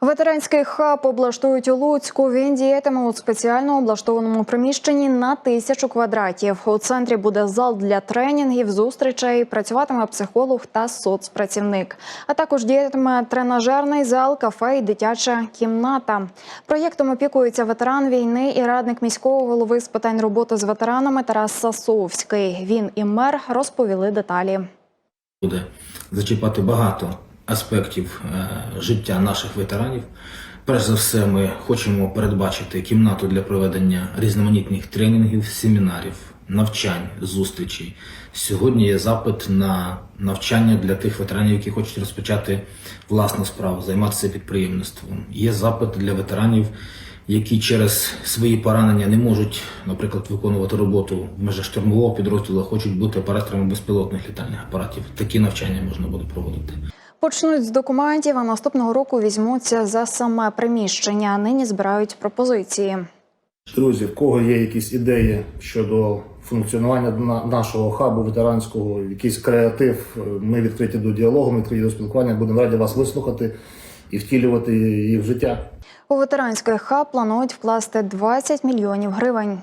Ветеранський хаб облаштують у Луцьку. Він діятиме у спеціально облаштованому приміщенні на тисячу квадратів. У центрі буде зал для тренінгів, зустрічей, працюватиме психолог та соцпрацівник. А також діятиме тренажерний зал, кафе і дитяча кімната. Проєктом опікується ветеран війни і радник міського голови з питань роботи з ветеранами Тарас Сасовський. Він і мер розповіли деталі. буде зачіпати багато аспектів е, життя наших ветеранів. Перш за все, ми хочемо передбачити кімнату для проведення різноманітних тренінгів, семінарів, навчань, зустрічей. Сьогодні є запит на навчання для тих ветеранів, які хочуть розпочати власну справу, займатися підприємництвом. Є запит для ветеранів, які через свої поранення не можуть, наприклад, виконувати роботу в межах штурмового підрозділу, хочуть бути операторами безпілотних літальних апаратів. Такі навчання можна буде проводити. Почнуть з документів, а наступного року візьмуться за саме приміщення. Нині збирають пропозиції. Друзі, в кого є якісь ідеї щодо функціонування на- нашого хабу ветеранського, якийсь креатив, ми відкриті до діалогу, ми відкриті до спілкування. Будемо раді вас вислухати і втілювати їх в життя. У ветеранський хаб планують вкласти 20 мільйонів гривень.